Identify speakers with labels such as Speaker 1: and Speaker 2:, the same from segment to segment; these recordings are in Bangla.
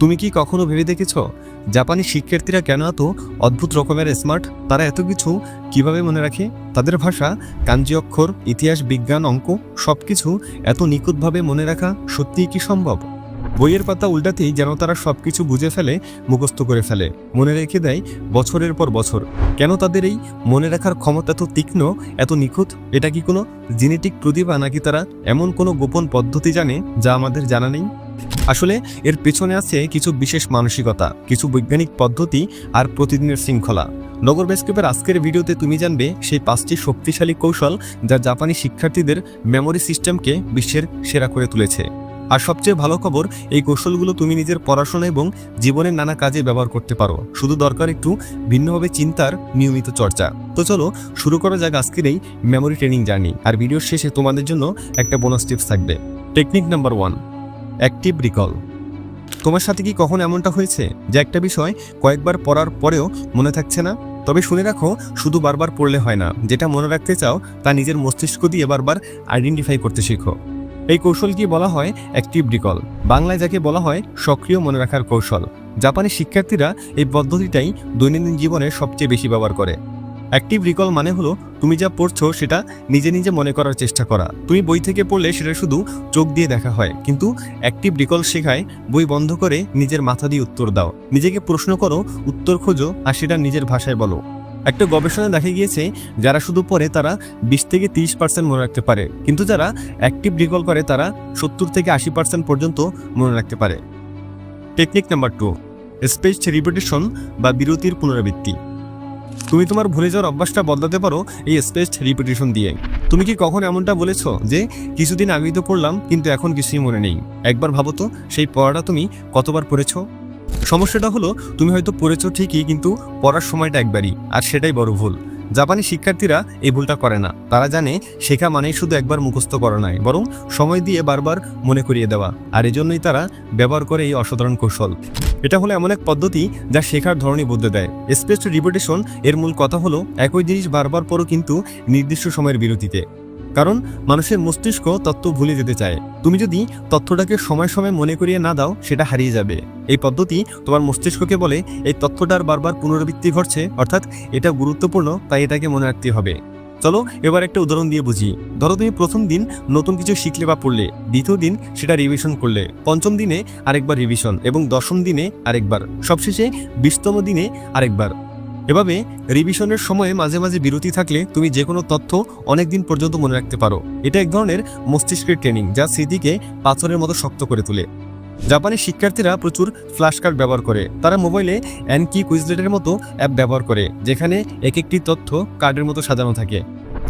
Speaker 1: তুমি কি কখনো ভেবে দেখেছ? জাপানি শিক্ষার্থীরা কেন এত অদ্ভুত রকমের স্মার্ট তারা এত কিছু কীভাবে মনে রাখে? তাদের ভাষা, কাঞ্জি অক্ষর, ইতিহাস, বিজ্ঞান, অঙ্ক সব কিছু এত নিখুঁতভাবে মনে রাখা সত্যিই কি সম্ভব? বইয়ের পাতা উল্টাতেই যেন তারা সব কিছু বুঝে ফেলে, মুখস্থ করে ফেলে। মনে রেখে দেয় বছরের পর বছর। কেন তাদের এই মনে রাখার ক্ষমতা এত তীক্ষ্ণ, এত নিখুঁত? এটা কি কোনো জেনেটিক প্রতিভা নাকি তারা এমন কোনো গোপন পদ্ধতি জানে যা আমাদের জানা নেই? আসলে এর পেছনে আছে কিছু বিশেষ মানসিকতা, কিছু বৈজ্ঞানিক পদ্ধতি আর প্রতিদিনের শৃঙ্খলা। নগর বেসকেপের আজকের ভিডিওতে তুমি জানবে সেই পাঁচটি শক্তিশালী কৌশল যা জাপানি শিক্ষার্থীদের মেমোরি সিস্টেমকে বিশ্বের সেরা করে তুলেছে। আর সবচেয়ে ভালো খবর, এই কৌশলগুলো তুমি নিজের পড়াশোনা এবং জীবনের নানা কাজে ব্যবহার করতে পারো। শুধু দরকার একটু ভিন্নভাবে চিন্তার নিয়মিত চর্চা। তো চলো, শুরু করা যাক আজকের এই মেমোরি ট্রেনিং জার্নি আর ভিডিওর শেষে তোমাদের জন্য একটা বোনাস টিপস থাকবে। Technique number one active recall. তোমার সাথে কি কখন এমনটা হয়েছে? যে একটা বিষয় কয়েকবার পড়ার পরেও মনে থাকছে না? তবে শুনে রাখো, শুধু বারবার পড়লে হয় না। যেটা মনে রাখতে চাও, তা নিজের মস্তিষ্ক দিয়ে বারবার আইডেন্টিফাই করতে শেখো। এই কৌশলকে বলা হয় অ্যাক্টিভ রিকল? বাংলায় যাকে বলা হয় সক্রিয় মনে রাখার কৌশল। জাপানি শিক্ষার্থীরা এই পদ্ধতিটাই দৈনন্দিন জীবনে সবচেয়ে বেশি ব্যবহার করে। অ্যাক্টিভ রিকল মানে হলো, তুমি যা পড়ছো সেটা নিজে নিজে মনে করার চেষ্টা করা। তুমি বই থেকে পড়লে সেটা শুধু চোখ দিয়ে দেখা হয়, কিন্তু অ্যাক্টিভ রিকল শেখায় বই বন্ধ করে নিজের মাথা দিয়ে উত্তর দাও। নিজেকে প্রশ্ন করো, উত্তর খোঁজো আর সেটা নিজের ভাষায় বলো। একটা গবেষণায় দেখা গিয়েছে, যারা শুধু পড়ে তারা বিশ থেকে তিরিশ পার্সেন্ট মনে রাখতে পারে, কিন্তু যারা অ্যাক্টিভ রিকল করে তারা সত্তর থেকে আশি পার্সেন্ট পর্যন্ত মনে রাখতে পারে। Technique number two space repetition বা বিরতির পুনরাবৃত্তি। তুমি তোমার ভুলে যাওয়ার অভ্যাসটা বদলাতে পারো এই স্পেস রিপিটেশন দিয়ে। তুমি কি কখন এমনটা বলেছ যে, কিছুদিন আগেই তো পড়লাম, কিন্তু এখন কিছুই মনে নেই একবার ভাবো তো, সেই পড়াটা তুমি কতবার পড়েছো? সমস্যাটা হলো, তুমি হয়তো পড়েছো ঠিকই, কিন্তু পড়ার সময়টা একবারই, আর সেটাই বড় ভুল। জাপানি শিক্ষার্থীরা এই ভুলটা করে না। তারা জানে শেখা মানেই শুধু একবার মুখস্থ করা নয়, বরং সময় দিয়ে বারবার মনে করিয়ে দেওয়া। আর এজন্যই তারা ব্যবহার করে এই অসাধারণ কৌশল। এটা হলো এমন এক পদ্ধতি যা শেখার ধরনই বদলে দেয়। স্পেস রিপিটেশন এর মূল কথা হলো একই জিনিস বারবার পরও কিন্তু নির্দিষ্ট সময়ের বিরতিতে। কারণ মানুষের মস্তিষ্ক তত্ত্ব ভুলে যেতে চায়। তুমি যদি তথ্যটাকে সময় সময় মনে করিয়ে না দাও, সেটা হারিয়ে যাবে। এই পদ্ধতি তোমার মস্তিষ্ককে বলে, এই তথ্যটার বারবার পুনরাবৃত্তি ঘটছে, অর্থাৎ এটা গুরুত্বপূর্ণ, তাই এটাকে মনে রাখতে হবে। চলো, এবার একটা উদাহরণ দিয়ে বুঝি। ধরো তুমি প্রথম দিন নতুন কিছু শিখলে বা পড়লে, দ্বিতীয় দিন সেটা রিভিশন করলে, পঞ্চম দিনে আরেকবার রিভিশন এবং দশম দিনে আরেকবার, সবশেষে বিশতম দিনে আরেকবার। এভাবে রিভিশনের সময়ে মাঝে মাঝে বিরতি থাকলে তুমি যে কোনো তথ্য অনেক দিন পর্যন্ত মনে রাখতে পারো। এটা এক ধরনের মস্তিষ্কের ট্রেনিং যা স্মৃতিকে পাথরের মতো শক্ত করে তোলে। জাপানের শিক্ষার্থীরা প্রচুর ফ্ল্যাশ কার্ড ব্যবহার করে। তারা মোবাইলে অ্যানকি কুইজলেটের মতো অ্যাপ ব্যবহার করে, যেখানে এক একটি তথ্য কার্ডের মতো সাজানো থাকে।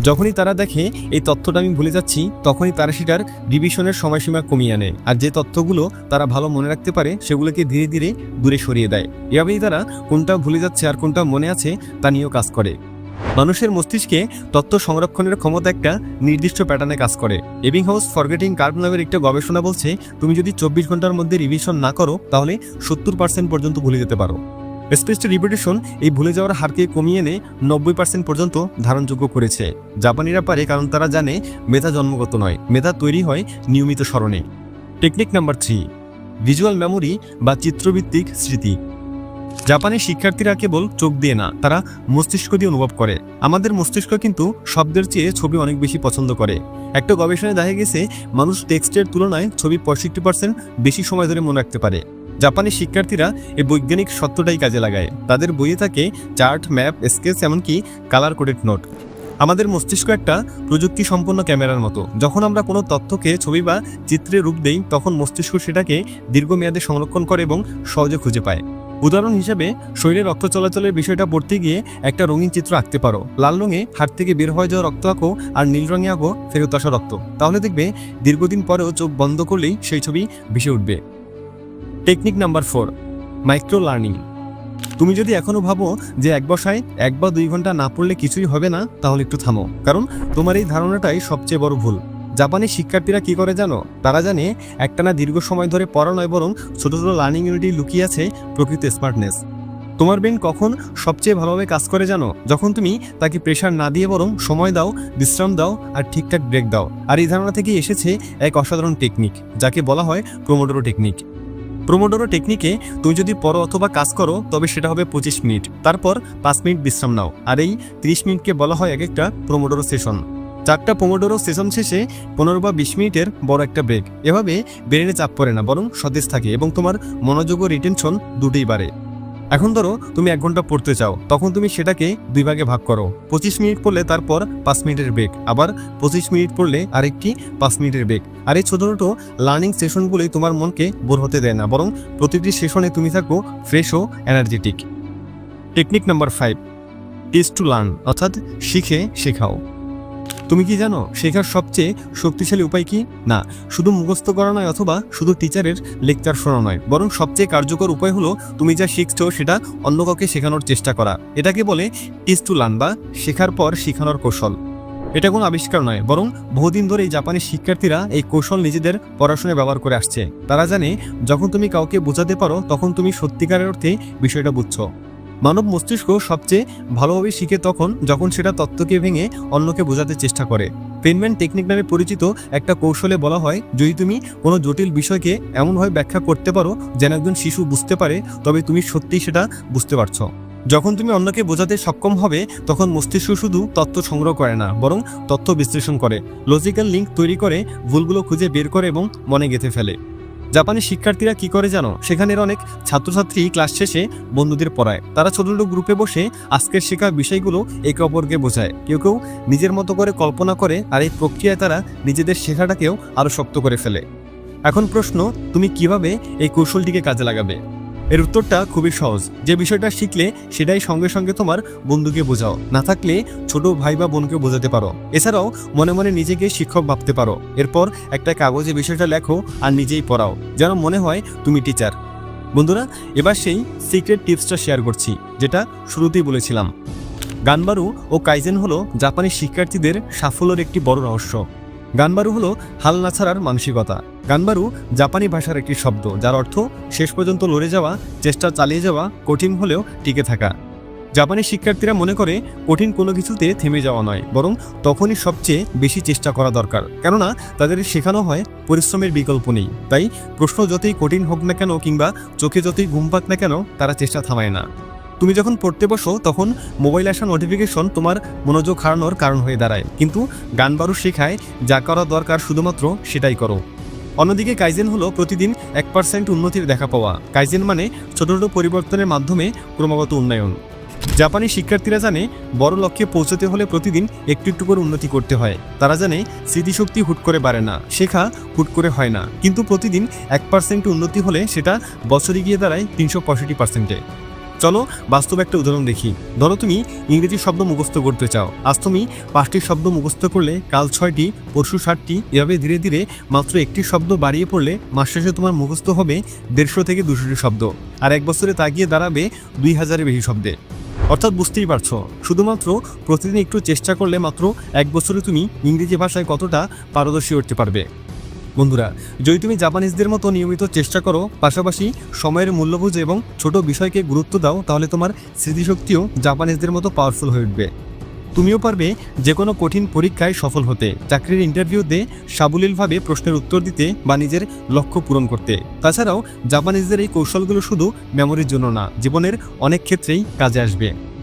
Speaker 1: যখনই তারা দেখে এই তথ্যটা আমি ভুলে যাচ্ছি, তখনই তারা সেটার রিভিশনের সময়সীমা কমিয়ে আনে। আর যে তথ্যগুলো তারা ভালো মনে রাখতে পারে, সেগুলোকে ধীরে ধীরে দূরে সরিয়ে দেয়। এভাবেই তারা কোনটা ভুলে যাচ্ছে আর কোনটা মনে আছে, তা নিয়েও কাজ করে। মানুষের মস্তিষ্কে তথ্য সংরক্ষণের ক্ষমতা একটা নির্দিষ্ট প্যাটার্নে কাজ করে। এবিং হাউস ফরগেটিং কার্ভ নামের একটা গবেষণা বলছে, তুমি যদি চব্বিশ ঘণ্টার মধ্যে রিভিশন না করো, তাহলে সত্তর পার্সেন্ট পর্যন্ত ভুলে যেতে পারো। স্পেসড রিপিটেশন এই ভুলে যাওয়ার হারকে কমিয়ে এনে নব্বই পার্সেন্ট পর্যন্ত ধারণযোগ্য করেছে। জাপানিরা পারে কারণ তারা জানে মেধা জন্মগত নয়, মেধা তৈরি হয় নিয়মিত স্মরণে। Technique number three, visual memory বা চিত্রভিত্তিক স্মৃতি। জাপানের শিক্ষার্থীরা কেবল চোখ দিয়ে না, তারা মস্তিষ্ক দিয়ে অনুভব করে। আমাদের মস্তিষ্ক কিন্তু শব্দের চেয়ে ছবি অনেক বেশি পছন্দ করে। একটা গবেষণায় দেখা গেছে, মানুষ টেক্সটের তুলনায় ছবি পঁয়ষট্টি পার্সেন্ট বেশি সময় ধরে মনে রাখতে পারে। জাপানি শিক্ষার্থীরা এই বৈজ্ঞানিক সত্যটাই কাজে লাগায়। তাদের বইয়ে থাকে চার্ট, ম্যাপ, স্কেচ, এমনকি কালার কোডেড নোট। আমাদের মস্তিষ্ক একটা প্রযুক্তি সম্পন্ন ক্যামেরার মতো। যখন আমরা কোনো তথ্যকে ছবি বা চিত্রে রূপ দেই, তখন মস্তিষ্ক সেটাকে দীর্ঘমেয়াদে সংরক্ষণ করে এবং সহজে খুঁজে পায়। উদাহরণ হিসেবে, শরীরে রক্ত চলাচলের বিষয়টা পড়তে গিয়ে একটা রঙিন চিত্র আঁকতে পারো। লাল রঙে হাট থেকে বের হয়ে যাওয়া রক্ত আঁকো আর নীল রঙে আঁকো ফেরত আসা রক্ত। তাহলে দেখবে, দীর্ঘদিন পরেও চোখ বন্ধ করলেই সেই ছবি ভেসে উঠবে। Technique number four micro learning তুমি যদি এখনও ভাবো যে এক বসায় এক বা দুই ঘণ্টা না পড়লে কিছুই হবে না, তাহলে একটু থামো। কারণ তোমার এই ধারণাটাই সবচেয়ে বড় ভুল। জাপানি শিক্ষার্থীরা কি করে জানো? তারা জানে একটানা দীর্ঘ সময় ধরে পড়া নয়, বরং ছোট ছোট লার্নিং ইউনিটি লুকিয়ে আছে প্রকৃত স্মার্টনেস তোমার ব্রেন কখন সবচেয়ে ভালোভাবে কাজ করে জানো? যখন তুমি তাকে প্রেশার না দিয়ে বরং সময় দাও, বিশ্রাম দাও আর ঠিকঠাক ব্রেক দাও। আর এই ধারণা থেকেই এসেছে এক অসাধারণ টেকনিক যাকে বলা হয় ক্রোমোডোরো টেকনিক প্রোমোডোরো টেকনিকে তুমি যদি পরো অথবা কাজ করো, তবে সেটা হবে পঁচিশ মিনিট। তারপর পাঁচ মিনিট বিশ্রাম নাও। আর এই ত্রিশ মিনিটকে বলা হয় এক একটা প্রোমোডোরো সেশন চারটা পোমোডোরো সেশন শেষে পনেরো বা বিশ মিনিটের বড় একটা ব্রেক এভাবে ব্রেনে চাপ পড়ে না, বরং সতেজ থাকে এবং তোমার মনোযোগ ও রিটেনশন দুটোই বাড়ে। এখন ধরো তুমি এক ঘণ্টা পড়তে চাও, তখন তুমি সেটাকে দুই ভাগে ভাগ করো। পঁচিশ মিনিট পড়লে তারপর পাঁচ মিনিটের ব্রেক আবার পঁচিশ মিনিট পড়লে আরেকটি পাঁচ মিনিটের ব্রেক আর এই ছোটো ছোটো লার্নিং সেশনগুলোই তোমার মনকে বোর হতে দেয় না, বরং প্রতিটি সেশনে তুমি থাকো fresh O energetic technique number five teach to learn অর্থাৎ শিখে শেখাও। তুমি কি জানো শেখার সবচেয়ে শক্তিশালী উপায় কি? না, শুধু মুখস্থ করা নয় অথবা শুধু টিচারের লেকচার শোনা নয়, বরং সবচেয়ে কার্যকর উপায় হলো তুমি যা শিখছো সেটা অন্য কাউকে শেখানোর চেষ্টা করা। এটাকে বলে টিস টু লার্ন বা শেখার পর শেখানোর কৌশল। এটা কোনো আবিষ্কার নয়, বরং বহুদিন ধরে জাপানি শিক্ষার্থীরা এই কৌশল নিজেদের পড়াশোনায় ব্যবহার করে আসছে। তারা জানে যখন তুমি কাউকে বোঝাতে পারো, তখন তুমি সত্যিকারের অর্থে বিষয়টা বুঝছ। মানব মস্তিষ্ক সবচেয়ে ভালোভাবে শিখে তখন যখন সেটা তত্ত্বকে ভেঙে অন্যকে বোঝাতে চেষ্টা করে। পেনম্যান টেকনিক নামে পরিচিত একটা কৌশলে বলা হয়, যদি তুমি কোনো জটিল বিষয়কে এমনভাবে ব্যাখ্যা করতে পারো যেন একজন শিশু বুঝতে পারে, তবে তুমি সত্যিই সেটা বুঝতে পারছ। যখন তুমি অন্যকে বোঝাতে সক্ষম হবে, তখন মস্তিষ্ক শুধু তথ্য সংগ্রহ করে না, বরং তথ্য বিশ্লেষণ করে। লজিক্যাল লিঙ্ক তৈরি করে, ভুলগুলো খুঁজে বের করে এবং মনে গেঁথে ফেলে। জাপানি শিক্ষার্থীরা কি করে জানো? সেখানের অনেক ছাত্রছাত্রী ক্লাস শেষে বন্ধুদের পড়ায়। তারা ছোট ছোট গ্রুপে বসে আজকের শেখা বিষয়গুলো একে অপরকে বোঝায়। কেউ কেউ নিজের মতো করে কল্পনা করে আর এই প্রক্রিয়ায় তারা নিজেদের শেখাটাকেও আরও শক্ত করে ফেলে। এখন প্রশ্ন, তুমি কীভাবে এই কৌশলটিকে কাজে লাগাবে? এর উত্তরটা খুবই সহজ। যে বিষয়টা শিখলে সেটাই সঙ্গে সঙ্গে তোমার বন্ধুকে বোঝাও। না থাকলে ছোট ভাই বা বোনকে বোঝাতে পারো। এছাড়াও মনে মনে নিজেকে শিক্ষক ভাবতে পারো। এরপর একটা কাগজে বিষয়টা লেখো আর নিজেই পড়াও। যেন মনে হয় তুমি টিচার বন্ধুরা, এবার সেই সিক্রেট টিপসটা শেয়ার করছি, যেটা শুরুতেই বলেছিলাম। গানবারু ও কাইজেন হলো জাপানি শিক্ষার্থীদের সাফল্যের একটি বড় রহস্য। গানবারু হলো হাল না ছাড়ার মানসিকতা। গানবারু জাপানি ভাষার একটি শব্দ, যার অর্থ শেষ পর্যন্ত লড়ে যাওয়া, চেষ্টা চালিয়ে যাওয়া, কঠিন হলেও টিকে থাকা। জাপানি শিক্ষার্থীরা মনে করে কঠিন কোনো কিছুতে থেমে যাওয়া নয়, বরং তখনই সবচেয়ে বেশি চেষ্টা করা দরকার। কেননা, তাদের শেখানো হয় পরিশ্রমের বিকল্প নেই। তাই প্রশ্ন যতই কঠিন হোক না কেন কিংবা চোখে যতই ঘুম পাক না কেন, তারা চেষ্টা থামায় না। তুমি যখন পড়তে বসো, তখন মোবাইল আসা নোটিফিকেশন তোমার মনোযোগ হারানোর কারণ হয়ে দাঁড়ায়। কিন্তু গান বারু শেখায়, যা করা দরকার শুধুমাত্র সেটাই করো। অন্যদিকে কাইজেন হলো প্রতিদিন এক পার্সেন্ট উন্নতির দেখা পাওয়া। কাইজেন মানে ছোট ছোট পরিবর্তনের মাধ্যমে ক্রমাগত উন্নয়ন। জাপানি শিক্ষার্থীরা জানে, বড় লক্ষ্যে পৌঁছতে হলে প্রতিদিন একটু একটু করে উন্নতি করতে হয়। তারা জানে, স্মৃতিশক্তি হুট করে বাড়ে না, শেখা হুট করে হয় না। কিন্তু প্রতিদিন এক পার্সেন্ট উন্নতি হলে সেটা বছরে গিয়ে দাঁড়ায় তিনশো পঁয়ষট্টি পার্সেন্টে চলো, বাস্তব একটা উদাহরণ দেখি। ধরো তুমি ইংরেজি শব্দ মুখস্থ করতে চাও। আজ তুমি পাঁচটি শব্দ মুখস্থ করলে কাল ছয়টি, পরশু ষাটটি এভাবে ধীরে ধীরে মাত্র একটি শব্দ বাড়িয়ে পড়লে মাস শেষে তোমার মুখস্থ হবে দেড়শো থেকে দুশোটি শব্দ। আর এক বছরে তা গিয়ে দাঁড়াবে দুই হাজারের বেশি শব্দে। অর্থাৎ বুঝতেই পারছ, শুধুমাত্র প্রতিদিন একটু চেষ্টা করলে মাত্র এক বছরে তুমি ইংরেজি ভাষায় কতটা পারদর্শী হতে পারবে। বন্ধুরা, যদি তুমি জাপানিজদের মতো নিয়মিত চেষ্টা করো, পাশাপাশি সময়ের মূল্য বুঝে এবং ছোট বিষয়কে গুরুত্ব দাও, তাহলে তোমার স্মৃতিশক্তিও জাপানিজদের মতো পাওয়ারফুল হয়ে উঠবে। তুমিও পারবে যে কোনো কঠিন পরীক্ষায় সফল হতে, চাকরির ইন্টারভিউতে সাবলীলভাবে প্রশ্নের উত্তর দিতে বা নিজের লক্ষ্য পূরণ করতে। তাছাড়াও, জাপানিজদের এই কৌশলগুলো শুধু মেমোরির জন্য না, জীবনের অনেক ক্ষেত্রেই কাজে আসবে।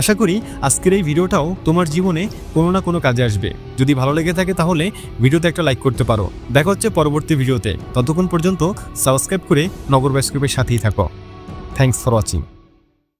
Speaker 1: আশা করি আজকের এই ভিডিওটাও তোমার জীবনে কোনো না কোনো কাজে আসবে। যদি ভালো লেগে থাকে তাহলে ভিডিওতে একটা লাইক করতে পারো। দেখা হচ্ছে পরবর্তী ভিডিওতে। ততক্ষণ পর্যন্ত সাবস্ক্রাইব করে নগর ব্যাস্ক্রিপের সাথেই থাকো। Thanks for watching